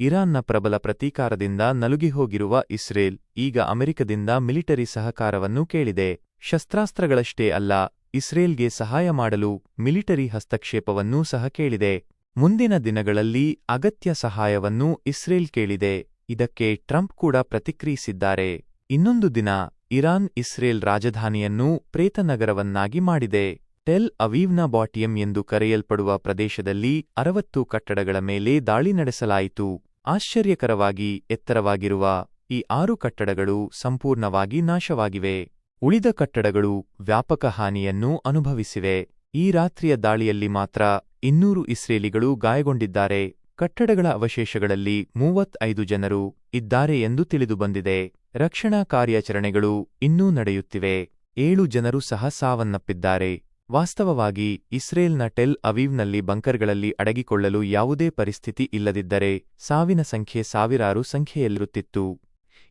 ಇರಾನ್ನ ಪ್ರಬಲ ಪ್ರತೀಕಾರದಿಂದ ನಲುಗಿಹೋಗಿರುವ ಇಸ್ರೇಲ್ ಈಗ ಅಮೆರಿಕದಿಂದ ಮಿಲಿಟರಿ ಸಹಕಾರವನ್ನು ಕೇಳಿದೆ. ಶಸ್ತ್ರಾಸ್ತ್ರಗಳಷ್ಟೇ ಅಲ್ಲ, ಇಸ್ರೇಲ್ಗೆ ಸಹಾಯ ಮಾಡಲು ಮಿಲಿಟರಿ ಹಸ್ತಕ್ಷೇಪವನ್ನೂ ಸಹ ಕೇಳಿದೆ. ಮುಂದಿನ ದಿನಗಳಲ್ಲಿ ಅಗತ್ಯ ಸಹಾಯವನ್ನೂ ಇಸ್ರೇಲ್ ಕೇಳಿದೆ. ಇದಕ್ಕೆ ಟ್ರಂಪ್ ಕೂಡ ಪ್ರತಿಕ್ರಿಯಿಸಿದ್ದಾರೆ. ಇನ್ನೊಂದು ದಿನ ಇರಾನ್ ಇಸ್ರೇಲ್ ರಾಜಧಾನಿಯನ್ನು ಪ್ರೇತನಗರವನ್ನಾಗಿ ಮಾಡಿದೆ. ಟೆಲ್ ಅವೀವ್ನ ಬಾಟಿಯಂ ಎಂದು ಕರೆಯಲ್ಪಡುವ ಪ್ರದೇಶದಲ್ಲಿ ಅರವತ್ತು ಕಟ್ಟಡಗಳ ಮೇಲೆ ದಾಳಿ ನಡೆಸಲಾಯಿತು. ಆಶ್ಚರ್ಯಕರವಾಗಿ ಎತ್ತರವಾಗಿರುವ ಈ ಆರು ಕಟ್ಟಡಗಳು ಸಂಪೂರ್ಣವಾಗಿ ನಾಶವಾಗಿವೆ. ಉಳಿದ ಕಟ್ಟಡಗಳು ವ್ಯಾಪಕ ಹಾನಿಯನ್ನು ಅನುಭವಿಸಿವೆ. ಈ ರಾತ್ರಿಯ ದಾಳಿಯಲ್ಲಿ ಮಾತ್ರ ಇನ್ನೂರು ಇಸ್ರೇಲಿಗಳು ಗಾಯಗೊಂಡಿದ್ದಾರೆ. ಕಟ್ಟಡಗಳ ಅವಶೇಷಗಳಲ್ಲಿ ಮೂವತ್ತೈದು ಜನರು ಇದ್ದಾರೆ ಎಂದು ತಿಳಿದುಬಂದಿದೆ. ರಕ್ಷಣಾ ಕಾರ್ಯಾಚರಣೆಗಳು ಇನ್ನೂ ನಡೆಯುತ್ತಿವೆ. ಏಳು ಜನರು ಸಹ ಸಾವನ್ನಪ್ಪಿದ್ದಾರೆ. ವಾಸ್ತವವಾಗಿ, ಇಸ್ರೇಲ್ನ ಟೆಲ್ ಅವೀವ್ನಲ್ಲಿ ಬಂಕರ್ಗಳಲ್ಲಿ ಅಡಗಿಕೊಳ್ಳಲು ಯಾವುದೇ ಪರಿಸ್ಥಿತಿ ಇಲ್ಲದಿದ್ದರೆ, ಸಾವಿನ ಸಂಖ್ಯೆ ಸಾವಿರಾರು ಸಂಖ್ಯೆಯಲ್ಲಿರುತ್ತಿತ್ತು.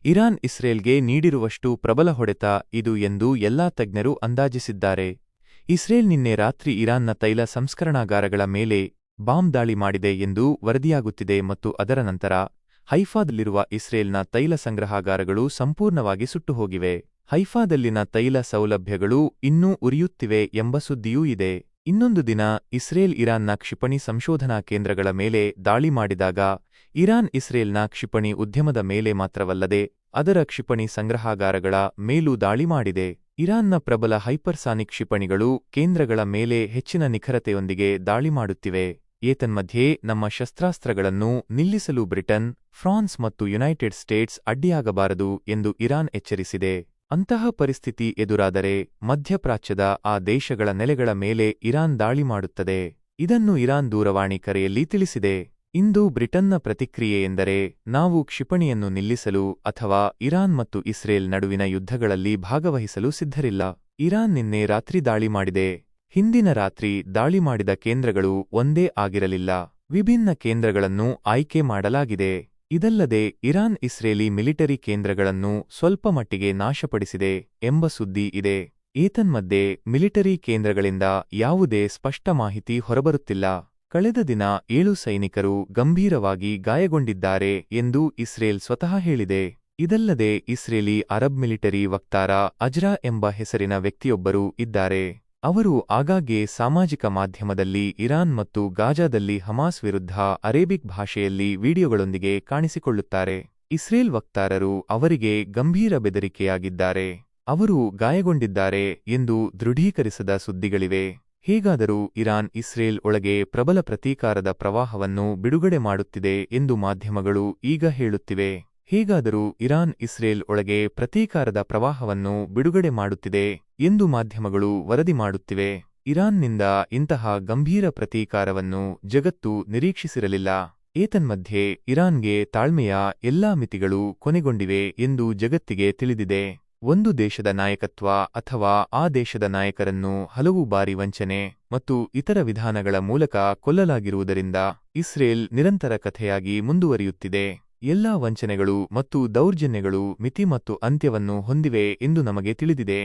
ಇರಾನ್ ಇಸ್ರೇಲ್ಗೆ ನೀಡಿರುವಷ್ಟು ಪ್ರಬಲ ಹೊಡೆತ ಇದು ಎಂದು ಎಲ್ಲಾ ತಜ್ಞರು ಅಂದಾಜಿಸಿದ್ದಾರೆ. ಇಸ್ರೇಲ್ ನಿನ್ನೆ ರಾತ್ರಿ ಇರಾನ್ನ ತೈಲ ಸಂಸ್ಕರಣಾಗಾರಗಳ ಮೇಲೆ ಬಾಂಬ್ ದಾಳಿ ಮಾಡಿದೆ ಎಂದು ವರದಿಯಾಗುತ್ತಿದೆ ಮತ್ತು ಅದರ ನಂತರ ಹೈಫಾದಲ್ಲಿರುವ ಇಸ್ರೇಲ್ನ ತೈಲ ಸಂಗ್ರಹಾಗಾರಗಳು ಸಂಪೂರ್ಣವಾಗಿ ಸುಟ್ಟುಹೋಗಿವೆ. ಹೈಫಾದಲ್ಲಿನ ತೈಲ ಸೌಲಭ್ಯಗಳು ಇನ್ನೂ ಉರಿಯುತ್ತಿವೆ ಎಂಬ ಸುದ್ದಿಯೂ ಇದೆ. ಇನ್ನೊಂದು ದಿನ ಇಸ್ರೇಲ್ ಇರಾನ್ನ ಕ್ಷಿಪಣಿ ಸಂಶೋಧನಾ ಕೇಂದ್ರಗಳ ಮೇಲೆ ದಾಳಿ ಮಾಡಿದಾಗ, ಇರಾನ್ ಇಸ್ರೇಲ್ನ ಕ್ಷಿಪಣಿ ಉದ್ಯಮದ ಮೇಲೆ ಮಾತ್ರವಲ್ಲದೆ, ಅದರ ಕ್ಷಿಪಣಿ ಸಂಗ್ರಹಾಗಾರಗಳ ಮೇಲೂ ದಾಳಿ ಮಾಡಿದೆ. ಇರಾನ್ನ ಪ್ರಬಲ ಹೈಪರ್ಸಾನಿಕ್ ಕ್ಷಿಪಣಿಗಳು ಕೇಂದ್ರಗಳ ಮೇಲೆ ಹೆಚ್ಚಿನ ನಿಖರತೆಯೊಂದಿಗೆ ದಾಳಿ ಮಾಡುತ್ತಿವೆ. ಏತನ್ಮಧ್ಯೆ, ನಮ್ಮ ಶಸ್ತ್ರಾಸ್ತ್ರಗಳನ್ನು ನಿಲ್ಲಿಸಲು ಬ್ರಿಟನ್, ಫ್ರಾನ್ಸ್ ಮತ್ತು ಯುನೈಟೆಡ್ ಸ್ಟೇಟ್ಸ್ ಅಡ್ಡಿಯಾಗಬಾರದು ಎಂದು ಇರಾನ್ ಎಚ್ಚರಿಸಿದೆ. ಅಂತಹ ಪರಿಸ್ಥಿತಿ ಎದುರಾದರೆ ಮಧ್ಯಪ್ರಾಚ್ಯದ ಆ ದೇಶಗಳ ನೆಲೆಗಳ ಮೇಲೆ ಇರಾನ್ ದಾಳಿ ಮಾಡುತ್ತದೆ. ಇದನ್ನು ಇರಾನ್ ದೂರವಾಣಿ ಕರೆಯಲ್ಲಿ ತಿಳಿಸಿದೆ. ಇಂದು ಬ್ರಿಟನ್ನ ಪ್ರತಿಕ್ರಿಯೆ ಎಂದರೆ ನಾವು ಕ್ಷಿಪಣಿಯನ್ನು ನಿಲ್ಲಿಸಲು ಅಥವಾ ಇರಾನ್ ಮತ್ತು ಇಸ್ರೇಲ್ ನಡುವಿನ ಯುದ್ಧಗಳಲ್ಲಿ ಭಾಗವಹಿಸಲು ಸಿದ್ಧರಿಲ್ಲ. ಇರಾನ್ ನಿನ್ನೆ ರಾತ್ರಿ ದಾಳಿ ಮಾಡಿದೆ. ಹಿಂದಿನ ರಾತ್ರಿ ದಾಳಿ ಮಾಡಿದ ಕೇಂದ್ರಗಳು ಒಂದೇ ಆಗಿರಲಿಲ್ಲ. ವಿಭಿನ್ನ ಕೇಂದ್ರಗಳನ್ನು ಆಯ್ಕೆ ಮಾಡಲಾಗಿದೆ. ಇದಲ್ಲದೆ ಇರಾನ್ ಇಸ್ರೇಲಿ ಮಿಲಿಟರಿ ಕೇಂದ್ರಗಳನ್ನು ಸ್ವಲ್ಪ ಮಟ್ಟಿಗೆ ನಾಶಪಡಿಸಿದೆ ಎಂಬ ಸುದ್ದಿ ಇದೆ. ಏತನ್ಮಧ್ಯೆ ಮಿಲಿಟರಿ ಕೇಂದ್ರಗಳಿಂದ ಯಾವುದೇ ಸ್ಪಷ್ಟ ಮಾಹಿತಿ ಹೊರಬರುತ್ತಿಲ್ಲ. ಕಳೆದ ದಿನ ಏಳು ಸೈನಿಕರು ಗಂಭೀರವಾಗಿ ಗಾಯಗೊಂಡಿದ್ದಾರೆ ಎಂದು ಇಸ್ರೇಲ್ ಸ್ವತಃ ಹೇಳಿದೆ. ಇದಲ್ಲದೆ ಇಸ್ರೇಲಿ ಅರಬ್ ಮಿಲಿಟರಿ ವಕ್ತಾರ ಅಜ್ರಾ ಎಂಬ ಹೆಸರಿನ ವ್ಯಕ್ತಿಯೊಬ್ಬರು ಇದ್ದಾರೆ. ಅವರು ಆಗಾಗ್ಗೆ ಸಾಮಾಜಿಕ ಮಾಧ್ಯಮದಲ್ಲಿ ಇರಾನ್ ಮತ್ತು ಗಾಜಾದಲ್ಲಿ ಹಮಾಸ್ ವಿರುದ್ಧ ಅರೇಬಿಕ್ ಭಾಷೆಯಲ್ಲಿ ವಿಡಿಯೋಗಳೊಂದಿಗೆ ಕಾಣಿಸಿಕೊಳ್ಳುತ್ತಾರೆ. ಇಸ್ರೇಲ್ ವಕ್ತಾರರು ಅವರಿಗೆ ಗಂಭೀರ ಬೆದರಿಕೆಯಾಗಿದ್ದಾರೆ. ಅವರು ಗಾಯಗೊಂಡಿದ್ದಾರೆ ಎಂದು ದೃಢೀಕರಿಸದ ಸುದ್ದಿಗಳಿವೆ. ಹೇಗಾದರೂ ಇರಾನ್ ಇಸ್ರೇಲ್ ಒಳಗೆ ಪ್ರಬಲ ಪ್ರತೀಕಾರದ ಪ್ರವಾಹವನ್ನು ಬಿಡುಗಡೆ ಮಾಡುತ್ತಿದೆ ಎಂದು ಮಾಧ್ಯಮಗಳು ಈಗ ಹೇಳುತ್ತಿವೆ. ಹೇಗಾದರೂ ಇರಾನ್ ಇಸ್ರೇಲ್ ಒಳಗೆ ಪ್ರತೀಕಾರದ ಪ್ರವಾಹವನ್ನು ಬಿಡುಗಡೆ ಮಾಡುತ್ತಿದೆ ಎಂದು ಮಾಧ್ಯಮಗಳು ವರದಿ ಮಾಡುತ್ತಿವೆ. ಇರಾನ್ನಿಂದ ಇಂತಹ ಗಂಭೀರ ಪ್ರತೀಕಾರವನ್ನು ಜಗತ್ತು ನಿರೀಕ್ಷಿಸಿರಲಿಲ್ಲ. ಏತನ್ಮಧ್ಯೆ ಇರಾನ್ಗೆ ತಾಳ್ಮೆಯ ಎಲ್ಲಾ ಮಿತಿಗಳು ಕೊನೆಗೊಂಡಿವೆ ಎಂದು ಜಗತ್ತಿಗೆ ತಿಳಿದಿದೆ. ಒಂದು ದೇಶದ ನಾಯಕತ್ವ ಅಥವಾ ಆ ದೇಶದ ನಾಯಕರನ್ನು ಹಲವು ಬಾರಿ ವಂಚನೆ ಮತ್ತು ಇತರ ವಿಧಾನಗಳ ಮೂಲಕ ಕೊಲ್ಲಲಾಗಿರುವುದರಿಂದ ಇಸ್ರೇಲ್ ನಿರಂತರ ಕಥೆಯಾಗಿ ಮುಂದುವರಿಯುತ್ತಿದೆ. ಎಲ್ಲಾ ವಂಚನೆಗಳು ಮತ್ತು ದೌರ್ಜನ್ಯಗಳು ಮಿತಿ ಮತ್ತು ಅಂತ್ಯವನ್ನು ಹೊಂದಿವೆ ಎಂದು ನಮಗೆ ತಿಳಿದಿದೆ.